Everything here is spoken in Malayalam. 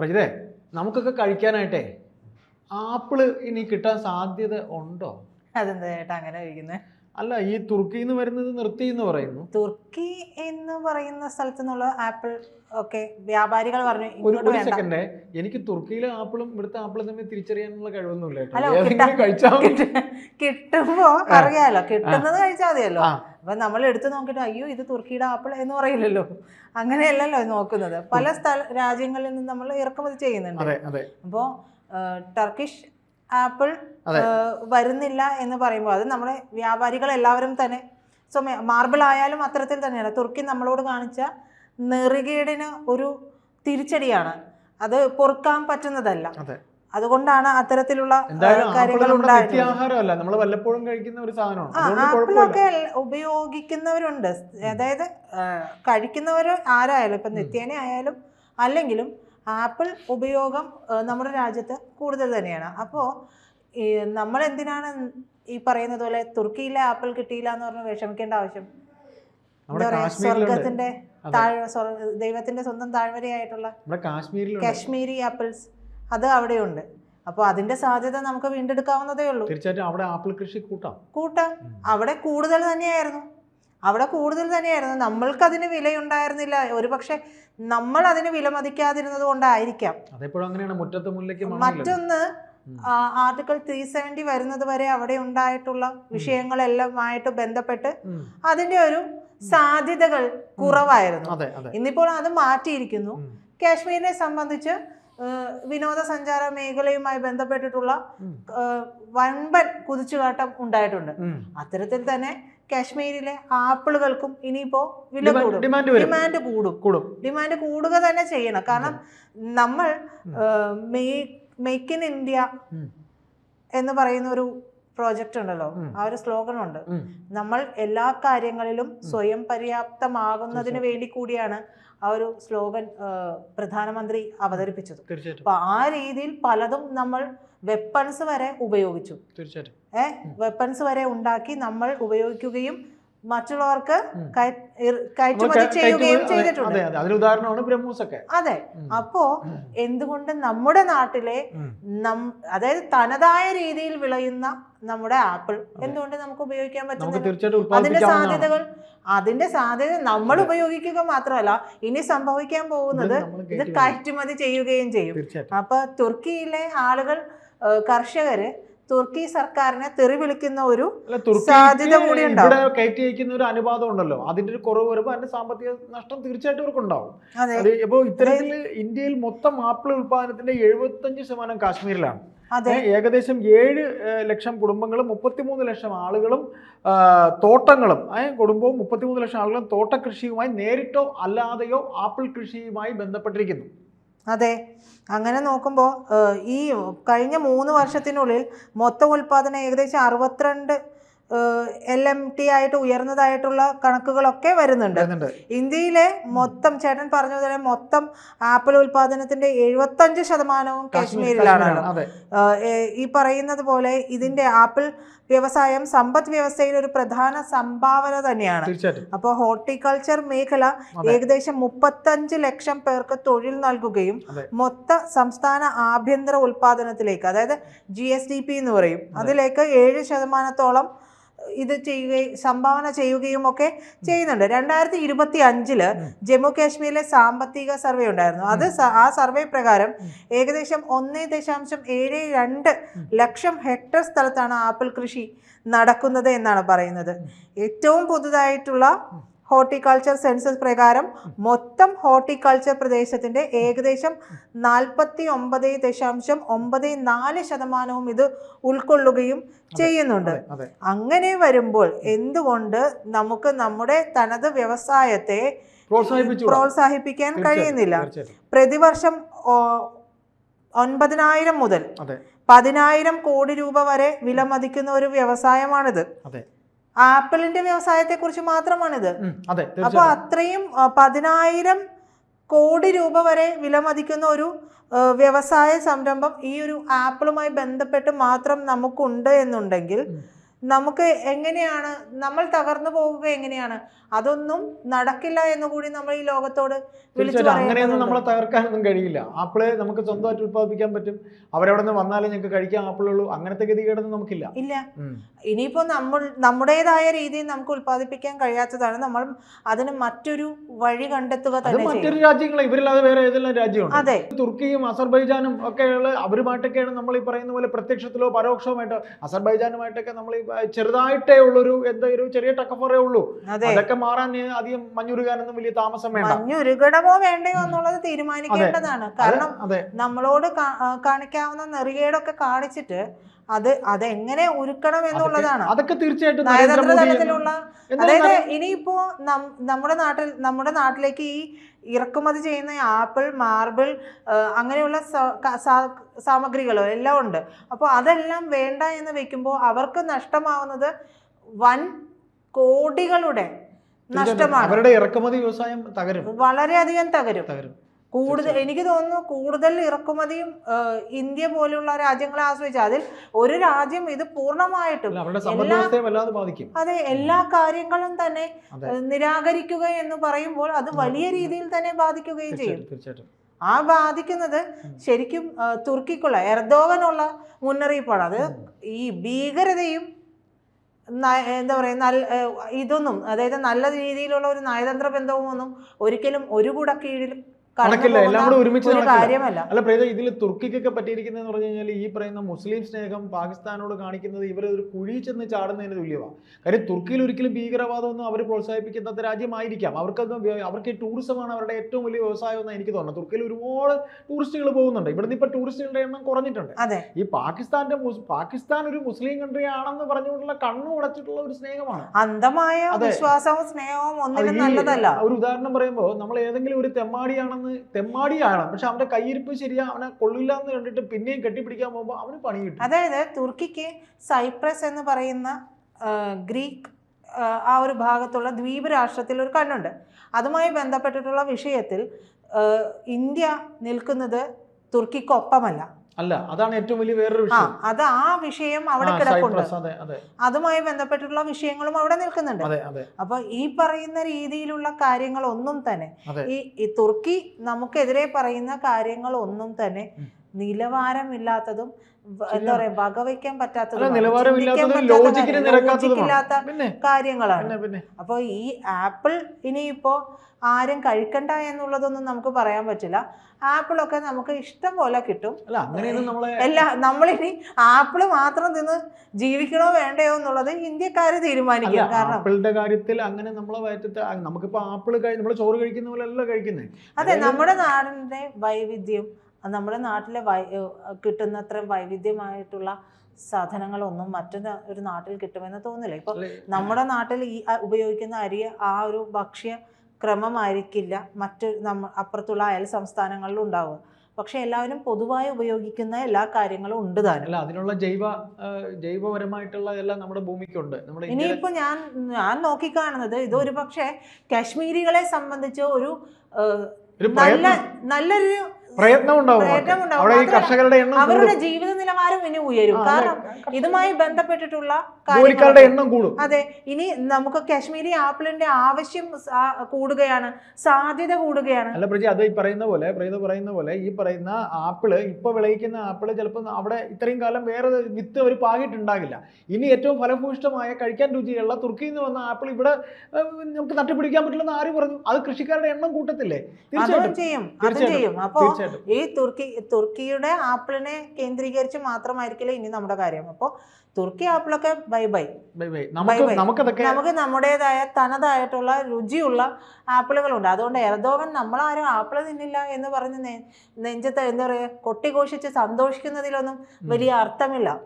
പ്രജിതേ നമുക്കൊക്കെ കഴിക്കാനായിട്ടേ ആപ്പിൾ ഇനി കിട്ടാൻ സാധ്യത ഉണ്ടോ? അതെന്താ ചേട്ടാ അങ്ങനെ ചോദിക്കുന്നത് അല്ല ഈ തുർക്കിയിൽ നിന്ന് വരുന്നത് നിർത്തി എന്ന് പറയുന്നു. തുർക്കി എന്ന് പറയുന്ന സ്ഥലത്തു നിന്നുള്ള ആപ്പിൾ ഓക്കെ വ്യാപാരികൾ പറഞ്ഞു ഒരു സെക്കൻഡേ എനിക്ക് തുർക്കിയിലെ ആപ്പിളും ഇവിടുത്തെ ആപ്പിളും തമ്മിൽ തിരിച്ചറിയാനുള്ള കഴിവൊന്നുമില്ല കിട്ടുമ്പോ അറിയാലോ കിട്ടുന്നത് കഴിച്ചാൽ മതിയല്ലോ. അപ്പൊ നമ്മൾ എടുത്തു നോക്കിയിട്ട് അയ്യോ ഇത് തുർക്കിയുടെ ആപ്പിൾ എന്ന് പറയില്ലല്ലോ. അങ്ങനെയല്ലല്ലോ നോക്കുന്നത്. പല സ്ഥല രാജ്യങ്ങളിൽ നിന്ന് നമ്മൾ ഇറക്കുമതി ചെയ്യുന്നുണ്ട്. അപ്പോൾ ടർക്കിഷ് ആപ്പിൾ. വരുന്നില്ല എന്ന് പറയുമ്പോൾ അത് നമ്മളെ വ്യാപാരികൾ എല്ലാവരും തന്നെ. സോ മാർബിൾ ആയാലും അത്തരത്തിൽ തന്നെയാണ് തുർക്കി നമ്മളോട് കാണിച്ച നെറുകേടിന് ഒരു തിരിച്ചടിയാണ്. അത് പൊറുക്കാൻ പറ്റുന്നതല്ല. അതുകൊണ്ടാണ് അത്തരത്തിലുള്ള കാര്യങ്ങൾ നമ്മൾ വല്ലപ്പോഴും കഴിക്കുന്ന ഒരു സാധനമാണ്. ആപ്പിളൊക്കെ ഉപയോഗിക്കുന്നവരുണ്ട്. അതായത് കഴിക്കുന്നവർ ആരായാലും ഇപ്പം നിത്യേന ആയാലും അല്ലെങ്കിലും ആപ്പിൾ ഉപയോഗം നമ്മുടെ രാജ്യത്ത് കൂടുതൽ തന്നെയാണ്. അപ്പോൾ നമ്മൾ എന്തിനാണ് ഈ പറയുന്നത് പോലെ തുർക്കിയിലെ ആപ്പിൾ കിട്ടിയില്ല എന്ന് പറഞ്ഞ് വിഷമിക്കേണ്ട ആവശ്യം? നമ്മുടെ എന്താ പറയാ സ്വർഗത്തിന്റെ. ദൈവത്തിന്റെ സ്വന്തം താഴ്വരയായിട്ടുള്ള കാശ്മീരി ആപ്പിൾസ് അത് അവിടെയുണ്ട്. അപ്പോൾ അതിന്റെ സാധ്യത നമുക്ക് വീണ്ടെടുക്കാവുന്നതേ ഉള്ളൂ. തീർച്ചയായിട്ടും അവിടെ ആപ്പിൾ കൃഷി കൂട്ടാം. കൂട്ടാം. അവിടെ കൂടുതൽ തന്നെയായിരുന്നു. അവിടെ കൂടുതൽ തന്നെയായിരുന്നു. നമ്മൾക്ക് അതിന് വിലയുണ്ടായിരുന്നില്ല ഒരു പക്ഷെ നമ്മൾ അതിന് വില മതിക്കാതിരുന്നത് കൊണ്ടായിരിക്കാം മറ്റൊന്ന്. ആർട്ടിക്കിൾ ത്രീ സെവന്റി വരുന്നത് വരെ അവിടെ ഉണ്ടായിട്ടുള്ള വിഷയങ്ങളെല്ലാമായിട്ട് ബന്ധപ്പെട്ട്. അതിന്റെ ഒരു സാധ്യതകൾ കുറവായിരുന്നു. ഇന്നിപ്പോൾ അത് മാറ്റിയിരിക്കുന്നു. കാശ്മീരിനെ സംബന്ധിച്ച് വിനോദസഞ്ചാര മേഖലയുമായി ബന്ധപ്പെട്ടിട്ടുള്ള. വൻപൻ കുതിച്ചുകാട്ടം ഉണ്ടായിട്ടുണ്ട്. അത്തരത്തിൽ തന്നെ കാശ്മീരിലെ ആപ്പിളുകൾക്കും ഇനിയിപ്പോ വില കൂടും. ഡിമാൻഡ് കൂടും. ഡിമാൻഡ് കൂടുക തന്നെ ചെയ്യണം. കാരണം നമ്മൾ മേക്ക് ഇൻ ഇന്ത്യ. എന്ന് പറയുന്ന ഒരു പ്രോജക്റ്റ് ഉണ്ടല്ലോ. ആ ഒരു സ്ലോഗൻ ഉണ്ട്. നമ്മൾ എല്ലാ കാര്യങ്ങളിലും സ്വയം പര്യാപ്തമാകുന്നതിന് വേണ്ടി കൂടിയാണ് ആ ഒരു സ്ലോഗൻ പ്രധാനമന്ത്രി അവതരിപ്പിച്ചത്. അപ്പൊ ആ രീതിയിൽ പലതും നമ്മൾ വെപ്പൺസ് വരെ ഉപയോഗിച്ചു. ഏഹ് വെപ്പൺസ് വരെ ഉണ്ടാക്കി നമ്മൾ ഉപയോഗിക്കുകയും മറ്റുള്ളവർക്ക് കയറ്റുമതി ചെയ്യുകയും ചെയ്തിട്ടുണ്ട്. അതെ അതെ. അതിന് ഉദാഹരണമാണ് ബ്രഹ്മൂസ് ഒക്കെ അതെ. അപ്പോ എന്തുകൊണ്ട് നമ്മുടെ നാട്ടിലെ. അതായത് തനതായ രീതിയിൽ വിളയുന്ന നമ്മുടെ ആപ്പിൾ എന്തുകൊണ്ട് നമുക്ക് ഉപയോഗിക്കാൻ നമുക്ക് അതിന്റെ സാധ്യതകൾ അതിന്റെ സാധ്യത നമ്മൾ ഉപയോഗിക്കുക മാത്രമല്ല ഇനി സംഭവിക്കാൻ പോകുന്നത് ഇത് കയറ്റുമതി ചെയ്യുകയും ചെയ്യും. അപ്പൊ തുർക്കിയിലെ ആളുകൾ കർഷകര് തുർക്കി സർക്കാരിനെ തെറി വിളിക്കുന്ന ഒരു സാധ്യത കൂടി ഉണ്ടാവും. കയറ്റി അയക്കുന്ന ഒരു അനുപാതം ഉണ്ടല്ലോ. അതിന്റെ ഒരു കുറവ് വരുമ്പോൾ അതിന്റെ സാമ്പത്തിക നഷ്ടം തീർച്ചയായിട്ടും ഇവർക്കുണ്ടാവും അതെ. അത് ഇപ്പോ ഇത്തരത്തിൽ ഇന്ത്യയിൽ മൊത്തം ആപ്പിൾ ഉൽപാദനത്തിന്റെ എഴുപത്തഞ്ച് ശതമാനം കാശ്മീരിലാണ്. ഏകദേശം ഏഴ് ലക്ഷം കുടുംബങ്ങളും മുപ്പത്തിമൂന്ന് ലക്ഷം ആളുകളും തോട്ടങ്ങളും കുടുംബവും മുപ്പത്തിമൂന്ന് ലക്ഷം ആളുകളും തോട്ടകൃഷിയുമായി നേരിട്ടോ അല്ലാതെയോ ആപ്പിൾ കൃഷിയുമായി ബന്ധപ്പെട്ടിരിക്കുന്നു. അതെ. അങ്ങനെ നോക്കുമ്പോൾ ഈ കഴിഞ്ഞ മൂന്ന് വർഷത്തിനുള്ളിൽ മൊത്തം ഉൽപ്പാദനം ഏകദേശം അറുപത്തിരണ്ട് എൽ എം ടി ആയിട്ട് ഉയർന്നതായിട്ടുള്ള കണക്കുകളൊക്കെ വരുന്നുണ്ട്. ഇന്ത്യയിലെ മൊത്തം ചേട്ടൻ പറഞ്ഞ പോലെ മൊത്തം ആപ്പിൾ ഉൽപാദനത്തിന്റെ എഴുപത്തഞ്ച് ശതമാനവും കാശ്മീരിലാണ് ഈ പറയുന്നത് പോലെ ഇതിന്റെ ആപ്പിൾ വ്യവസായം സമ്പദ് വ്യവസ്ഥയിൽ ഒരു പ്രധാന സംഭാവന തന്നെയാണ്. അപ്പൊ അപ്പോൾ ഹോർട്ടിക്കൾച്ചർ മേഖല ഏകദേശം മുപ്പത്തഞ്ച് ലക്ഷം പേർക്ക് തൊഴിൽ നൽകുകയും മൊത്ത സംസ്ഥാന ആഭ്യന്തര ഉൽപാദനത്തിലേക്ക് അതായത് ജി എസ് ഡി പി എന്ന് പറയും അതിലേക്ക് ഏഴ് ശതമാനത്തോളം ഇത് ചെയ്യുകയും സംഭാവന ചെയ്യുകയും ഒക്കെ ചെയ്യുന്നുണ്ട്. രണ്ടായിരത്തി ഇരുപത്തി അഞ്ചിൽ ജമ്മു കാശ്മീരിലെ സാമ്പത്തിക സർവേ ഉണ്ടായിരുന്നു. അത് ആ സർവേ പ്രകാരം ഏകദേശം ഒന്ന് ദശാംശം ഏഴ് രണ്ട് ലക്ഷം ഹെക്ടർ സ്ഥലത്താണ് ആപ്പിൾ കൃഷി നടക്കുന്നത് എന്നാണ് പറയുന്നത്. ഏറ്റവും പുതുതായിട്ടുള്ള ഹോർട്ടിക്കൾച്ചർ സെൻസസ് പ്രകാരം മൊത്തം ഹോർട്ടിക്കൾച്ചർ പ്രദേശത്തിന്റെ ഏകദേശം നാൽപ്പത്തി ഒമ്പത് ദശാംശം ഒമ്പത് നാല് ശതമാനവും ഇത് ഉൾക്കൊള്ളുകയും ചെയ്യുന്നുണ്ട്. അങ്ങനെ വരുമ്പോൾ എന്തുകൊണ്ട് നമുക്ക് നമ്മുടെ തനത് വ്യവസായത്തെ പ്രോത്സാഹിപ്പിക്കാൻ കഴിയുന്നില്ല. പ്രതിവർഷം ഒൻപതിനായിരം മുതൽ പതിനായിരം കോടി രൂപ വരെ വിലമതിക്കുന്ന ഒരു വ്യവസായമാണിത്. ആപ്പിളിന്റെ വ്യവസായത്തെ കുറിച്ച് മാത്രമാണിത്. അപ്പൊ അതെ അപ്പോൾ അത്രയും പതിനായിരം കോടി രൂപ വരെ വിലമതിക്കുന്ന ഒരു വ്യവസായ സംരംഭം ഈ ഒരു ആപ്പിളുമായി ബന്ധപ്പെട്ട് മാത്രം നമുക്കുണ്ട് എന്നുണ്ടെങ്കിൽ നമുക്ക് എങ്ങനെയാണ് നമ്മൾ തകർന്നു പോവുക എങ്ങനെയാണ്? അതൊന്നും നടക്കില്ല എന്ന് കൂടി നമ്മൾ ഈ ലോകത്തോട് അങ്ങനെയൊന്നും നമ്മളെ തകർക്കാനൊന്നും കഴിയില്ല. ആപ്പിൾ നമുക്ക് സ്വന്തമായിട്ട് ഉത്പാദിപ്പിക്കാൻ പറ്റും. അവരവിടെ നിന്ന് വന്നാലേ ഞങ്ങൾക്ക് കഴിക്കാൻ ആപ്പിളുള്ളൂ അങ്ങനത്തെ ഗതികേടൊന്നും നമുക്കില്ല. ഇല്ല. ഇനിയിപ്പോ ഇനിയിപ്പോൾ നമ്മൾ നമ്മുടേതായ രീതിയിൽ നമുക്ക് ഉത്പാദിപ്പിക്കാൻ കഴിയാത്തതാണ്. നമ്മൾ അതിന് മറ്റൊരു വഴി കണ്ടെത്തുക തന്നെ മറ്റൊരു രാജ്യങ്ങളെ ഇവരില്ലാതെ വേറെ ഏതെല്ലാം രാജ്യമാണ് അതെ. തുർക്കിയും അസർബൈജാനും ഒക്കെയുള്ള അവരുമായിട്ടൊക്കെയാണ് നമ്മൾ ഈ പറയുന്ന പോലെ പ്രത്യക്ഷത്തിലോ പരോക്ഷമായിട്ടോ അസർബൈജാനുമായിട്ടൊക്കെ നമ്മൾ ഈ ചെറുതായിട്ടേ ഉള്ളൊരു എന്താ ഒരു ചെറിയ ടക്കഫറേ ഉള്ളൂ. അതെ. അതൊക്കെ മാറാൻ അധികം മഞ്ഞുരുകാനൊന്നും വലിയ താമസം വേണ്ട. മഞ്ഞുരുകടമോ വേണ്ടയോ എന്നുള്ളത് തീരുമാനിക്കേണ്ടതാണ്. കാരണം നമ്മളോട് കാണിക്കാവുന്ന നെറികേടൊക്കെ കാണിച്ചിട്ട് അത് അതെങ്ങനെ ഉരുക്കണം എന്നുള്ളതാണ്. അതൊക്കെ തീർച്ചയായിട്ടും നയതന്ത്ര തലത്തിലുള്ള അതായത് ഇനിയിപ്പോ നമ്മുടെ നാട്ടിൽ നമ്മുടെ നാട്ടിലേക്ക് ഈ ഇറക്കുമതി ചെയ്യുന്ന ആപ്പിൾ മാർബിൾ അങ്ങനെയുള്ള സാമഗ്രികളോ എല്ലാം ഉണ്ട്. അപ്പോൾ അതെല്ലാം വേണ്ട എന്ന് വെക്കുമ്പോൾ അവർക്ക് നഷ്ടമാവുന്നത് വൻ കോടികളുടെ നഷ്ടമാണ്. അവരുടെ ഇറക്കുമതി വ്യവസായം തകരും. വളരെയധികം തകരും. തകരും. കൂടുതൽ എനിക്ക് തോന്നുന്നു കൂടുതൽ ഇറക്കുമതിയും ഇന്ത്യ പോലെയുള്ള രാജ്യങ്ങളെ ആശ്രയിച്ച് അതിൽ ഒരു രാജ്യം ഇത് പൂർണമായിട്ടും അതെ എല്ലാ കാര്യങ്ങളും തന്നെ നിരാകരിക്കുക എന്ന് പറയുമ്പോൾ അത് വലിയ രീതിയിൽ തന്നെ ബാധിക്കുകയും ചെയ്യും. ആ ബാധിക്കുന്നത് ശരിക്കും തുർക്കിക്കുള്ള എർദോവനുള്ള മുന്നറിയിപ്പാണ്. അത് ഈ ഭീകരതയും എന്താ പറയുക നല്ല ഇതൊന്നും അതായത് നല്ല രീതിയിലുള്ള ഒരു നയതന്ത്ര ബന്ധവും ഒന്നും ഒരിക്കലും ഒരു കുട കീഴിലും കടന്നു നടക്കില്ല എല്ലാം പോകുന്ന കൂടെ ഒരുമിച്ച് നടക്കില്ല. കാര്യമല്ല. അല്ല പ്രീത ഇതിൽ തുർക്കിക്കൊക്കെ പറ്റിയിരിക്കുന്നതെന്ന് പറഞ്ഞു കഴിഞ്ഞാൽ ഈ പറയുന്ന മുസ്ലിം സ്നേഹം പാകിസ്ഥാനോട് കാണിക്കുന്നത് ഇവരെ ഒരു കുഴി ചെന്ന് ചാടുന്നതിന് തുല്യമാണ് കാര്യം തുർക്കിയിൽ ഒരിക്കലും ഭീകരവാദമൊന്നും അവർ പ്രോത്സാഹിപ്പിക്കുന്ന രാജ്യമായിരിക്കാം. അവർക്ക് അവർക്ക് ടൂറിസമാണ് അവരുടെ ഏറ്റവും വലിയ വ്യവസായം എന്ന് എനിക്ക് തോന്നുന്നത്. തുർക്കിയിൽ ഒരുപാട് ടൂറിസ്റ്റുകൾ പോകുന്നുണ്ട്. ഇവിടുന്ന് ഇപ്പൊ ടൂറിസ്റ്റുകളുടെ എണ്ണം കുറഞ്ഞിട്ടുണ്ട്. ഈ പാകിസ്ഥാന്റെ പാകിസ്ഥാൻ ഒരു മുസ്ലിം കൺട്രി ആണെന്ന് പറഞ്ഞുകൊണ്ടുള്ള കണ്ണു അടച്ചിട്ടുള്ള ഒരു സ്നേഹമാണ്. അന്ധമായ. വിശ്വാസവും സ്നേഹവും ഒന്നിനും നല്ലതല്ല. ഒരു ഉദാഹരണം പറയുമ്പോൾ നമ്മൾ ഏതെങ്കിലും ഒരു തെമ്മാടിയാണെന്ന് തെമ്മാടിയാണ് പക്ഷെ അവന്റെ കയ്യിരിപ്പ് ശരിയാ അവനെ കൊള്ളില്ല എന്ന് കണ്ടിട്ട് പിന്നെയും കെട്ടിപ്പിടിക്കാൻ പോകുമ്പോൾ അവന് പണി കിട്ടും. അതായത് തുർക്കിക്ക് സൈപ്രസ് എന്ന് പറയുന്ന ഗ്രീക്ക് ആ ഒരു ഭാഗത്തുള്ള ദ്വീപ് രാഷ്ട്രത്തിൽ ഒരു കണ്ണുണ്ട്. അതുമായി ബന്ധപ്പെട്ടിട്ടുള്ള വിഷയത്തിൽ ഇന്ത്യ നിൽക്കുന്നത് തുർക്കിക്കൊപ്പമല്ല. അല്ല അതാണ് ഏറ്റവും വലിയ വേറൊരു വിഷയം. അത് ആ വിഷയം അവിടെ കിടപ്പുണ്ട്. അതെ അതെ. അതുമായി ബന്ധപ്പെട്ടുള്ള വിഷയങ്ങളും അവിടെ നിൽക്കുന്നുണ്ട്. അപ്പൊ ഈ പറയുന്ന രീതിയിലുള്ള കാര്യങ്ങൾ ഒന്നും തന്നെ ഈ തുർക്കി നമുക്കെതിരെ പറയുന്ന കാര്യങ്ങൾ ഒന്നും തന്നെ നിലവാരമില്ലാത്തതും എന്താ പറയാ വകവയ്ക്കാൻ അല്ല പറ്റാത്തതും നിലവാരമില്ലാത്തതും ലോജിക്കിന് നിരക്കാത്തതുമാണ് പിന്നെ കാര്യങ്ങളാണ്. അപ്പോൾ ഈ ആപ്പിൾ ഇനിയിപ്പോ ആരും കഴിക്കണ്ട എന്നുള്ളതൊന്നും നമുക്ക് പറയാൻ പറ്റില്ല. ആപ്പിൾ ഒക്കെ നമുക്ക് ഇഷ്ടം പോലെ കിട്ടും. എല്ലാ നമ്മളിനി ആപ്പിൾ മാത്രം തിന്ന് ജീവിക്കണോ വേണ്ടയോ എന്നുള്ളത് ഇന്ത്യക്കാര് തീരുമാനിക്കും. കാരണം ആപ്പിളിന്റെ കാര്യത്തിൽ അങ്ങനെ നമ്മളെ വയറ്റത്തെ നമുക്കിപ്പോ ആപ്പിൾ കഴി നമ്മൾ ചോറ് കഴിക്കുന്ന പോലെ അല്ല കഴിക്കുന്നത് അതെ നമ്മുടെ നാടിന്റെ വൈവിധ്യം നമ്മുടെ നാട്ടിലെ വൈ കിട്ടുന്നത്ര വൈവിധ്യമായിട്ടുള്ള സാധനങ്ങളൊന്നും മറ്റൊരു ഒരു നാട്ടിൽ കിട്ടുമെന്ന് തോന്നില്ല. ഇപ്പൊ നമ്മുടെ നാട്ടിൽ ഈ ഉപയോഗിക്കുന്ന അരി ആ ഒരു ഭക്ഷ്യ ക്രമമായിരിക്കില്ല. മറ്റ് നമ്മ അപ്പുറത്തുള്ള അയൽ സംസ്ഥാനങ്ങളിലും ഉണ്ടാവുക പക്ഷെ എല്ലാവരും പൊതുവായി ഉപയോഗിക്കുന്ന എല്ലാ കാര്യങ്ങളും ഉണ്ട് താനും. അല്ല അതിനുള്ള ജൈവ ജൈവപരമായിട്ടുള്ള എല്ലാം നമ്മുടെ ഭൂമിക്കുണ്ട്. നമ്മുടെ ഇന്ത്യയിലെ ഇനിയിപ്പോ ഞാൻ ഞാൻ നോക്കിക്കാണുന്നത് ഇതൊരു പക്ഷേ കാശ്മീരികളെ സംബന്ധിച്ച് ഒരു നല്ല നല്ലൊരു പ്രയത്നം ഉണ്ടാവും അവർക്ക്. അവിടെ ഈ കർഷകരുടെ എണ്ണം അവരുടെ ജീവിത നിലവാരം ഇനി ഉയരും. കാരണം ഇതുമായി ബന്ധപ്പെട്ടിട്ടുള്ള ജോലിക്കാരുടെ എണ്ണം കൂടും. അതെ. ഇനി നമുക്ക് കാശ്മീരി ആപ്പിളിന്റെ ആവശ്യം കൂടുകയാണ്. സാധ്യത കൂടുകയാണ്. അല്ല പ്രജി അത് ഈ പറയുന്ന പോലെ പ്രജിത പറയുന്ന പോലെ ഈ പറയുന്ന ആപ്പിൾ ഇപ്പൊ വിളയിക്കുന്ന ആപ്പിൾ ചിലപ്പോൾ അവിടെ ഇത്രയും കാലം വേറെ വിത്ത് അവർ പാകിയിട്ടുണ്ടാകില്ല. ഇനി ഏറ്റവും ഫലഭൂഷ്ടമായ കഴിക്കാൻ രുചിയുള്ള തുർക്കിയിൽ നിന്ന് വന്ന ആപ്പിൾ ഇവിടെ നമുക്ക് നട്ടുപിടിക്കാൻ പറ്റില്ലെന്ന് ആര് പറഞ്ഞു? അത് കൃഷിക്കാരുടെ എണ്ണം കൂട്ടത്തില്ലേ? തീർച്ചയായിട്ടും. തീർച്ചയായിട്ടും. ഈ തുർക്കി തുർക്കിയുടെ ആപ്പിളിനെ കേന്ദ്രീകരിച്ച് മാത്രമായിരിക്കില്ല ഇനി നമ്മുടെ കാര്യം. അപ്പോൾ തുർക്കി ആപ്പിളൊക്കെ ബൈ ബൈ. Bye bye. നമുക്ക് നമ്മുടേതായ തനതായിട്ടുള്ള രുചിയുള്ള ആപ്പിളുകളുണ്ട്. അതുകൊണ്ട് എർദോവൻ നമ്മളാരും ആപ്പിൾ തിന്നില്ല എന്ന് പറഞ്ഞ് നെ- നെഞ്ചത്ത് എന്താ പറയുക കൊട്ടിഘോഷിച്ച് സന്തോഷിക്കുന്നതിലൊന്നും വലിയ അർത്ഥമില്ല.